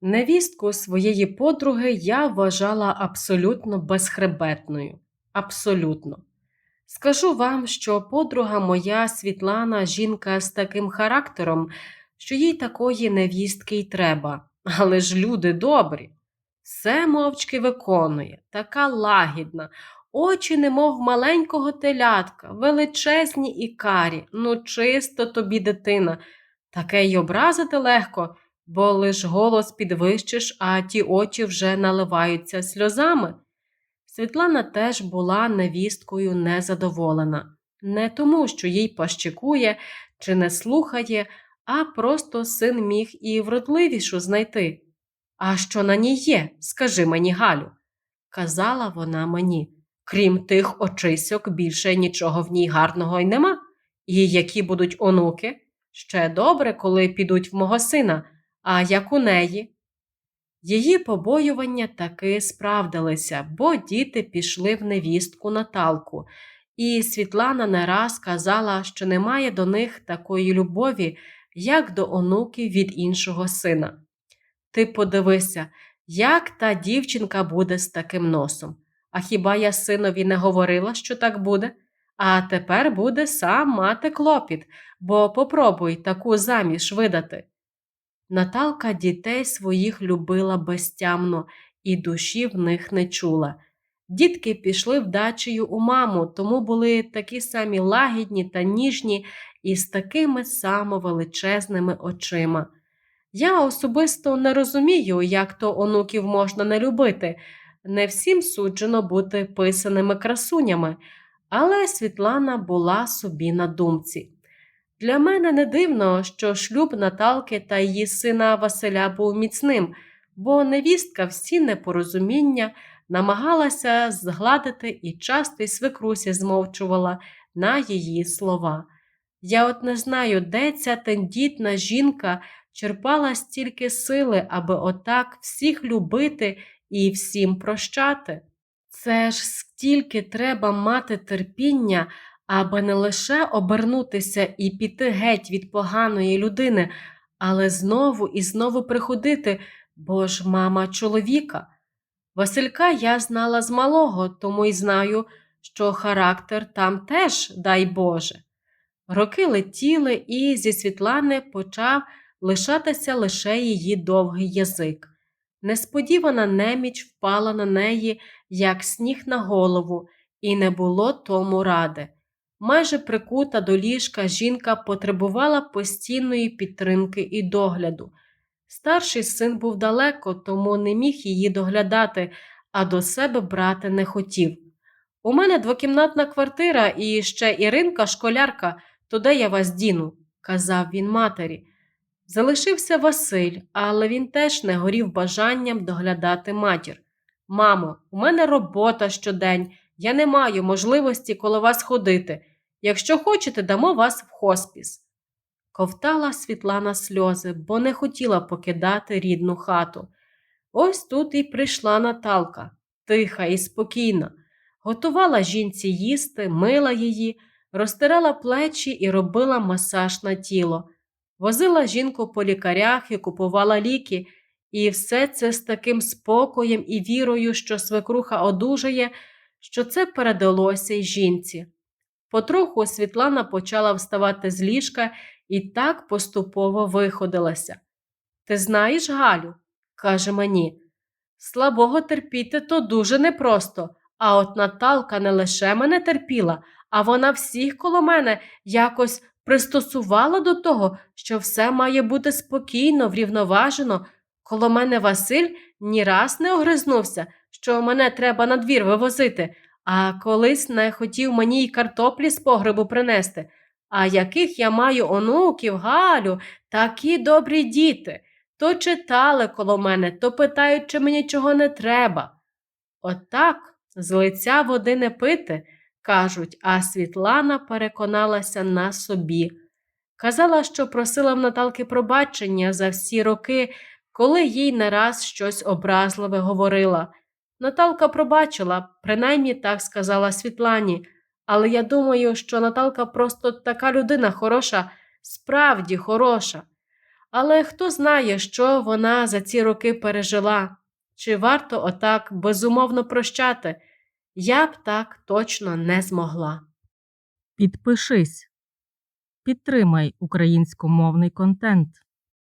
Невістку своєї подруги я вважала абсолютно безхребетною. Абсолютно. Скажу вам, що подруга моя Світлана жінка з таким характером, що їй такої невістки й треба. Але ж люди добрі. Все мовчки виконує, така лагідна, очі, немов маленького телятка, величезні і карі. Ну, чисто тобі, дитина. Таке й образити легко, бо лиш голос підвищиш, а ті очі вже наливаються сльозами. Світлана теж була невісткою незадоволена, не тому, що їй пащикує чи не слухає, а просто син міг і вродливішу знайти. А що на ній є, скажи мені, Галю, казала вона мені. Крім тих очисьок, більше нічого в ній гарного й нема. І які будуть онуки? Ще добре, коли підуть в мого сина, а як у неї. Її побоювання таки справдилися, бо діти пішли в невістку Наталку, і Світлана не раз казала, що немає до них такої любові, як до онуків від іншого сина. Ти подивися, як та дівчинка буде з таким носом. А хіба я синові не говорила, що так буде? А тепер буде сам мати клопіт, бо попробуй таку заміж видати. Наталка дітей своїх любила безтямно і душі в них не чула. Дітки пішли вдачею у маму, тому були такі самі лагідні та ніжні і з такими само величезними очима. Я особисто не розумію, як то онуків можна не любити. Не всім суджено бути писаними красунями, але Світлана була собі на думці. Для мене не дивно, що шлюб Наталки та її сина Василя був міцним, бо невістка всі непорозуміння намагалася згладити і часто й свекрусі змовчувала на її слова. Я от не знаю, де ця тендітна жінка черпала стільки сили, аби отак всіх любити і всім прощати. Це ж стільки треба мати терпіння, аби не лише обернутися і піти геть від поганої людини, але знову і знову приходити, бо ж мама чоловіка. Василька я знала з малого, тому й знаю, що характер там теж, дай Боже. Роки летіли, і зі Світлани почав лишатися лише її довгий язик. Несподівана неміч впала на неї, як сніг на голову, і не було тому ради. Майже прикута до ліжка жінка потребувала постійної підтримки і догляду. Старший син був далеко, тому не міг її доглядати, а до себе брати не хотів. У мене двокімнатна квартира і ще Іринка, школярка, то де я вас діну, казав він матері. Залишився Василь, але він теж не горів бажанням доглядати матір. Мамо, у мене робота щодень, я не маю можливості коло вас ходити. Якщо хочете, дамо вас в хоспіс. Ковтала Світлана сльози, бо не хотіла покидати рідну хату. Ось тут і прийшла Наталка, тиха і спокійна, готувала жінці їсти, мила її, розтирала плечі і робила масаж на тіло, возила жінку по лікарях і купувала ліки, і все це з таким спокоєм і вірою, що свекруха одужає, що це передалося й жінці. Потроху Світлана почала вставати з ліжка і так поступово виходилася. Ти знаєш, Галю, каже мені, слабого терпіти то дуже непросто, а от Наталка не лише мене терпіла, а вона всіх коло мене якось пристосувала до того, що все має бути спокійно, врівноважено. Коло мене Василь ні раз не огризнувся, що мене треба на двір вивозити, а колись не хотів мені й картоплі з погребу принести. А яких я маю онуків, Галю, такі добрі діти. То читали коло мене, то питають, чи мені чого не треба. Отак з лиця води не пити, кажуть, а Світлана переконалася на собі. Казала, що просила в Наталки пробачення за всі роки, коли їй не раз щось образливе говорила. Наталка пробачила, принаймні так сказала Світлані, але я думаю, що Наталка просто така людина хороша, справді хороша. Але хто знає, що вона за ці роки пережила, чи варто отак безумовно прощати? Я б так точно не змогла. Підпишись. Підтримай українськомовний контент.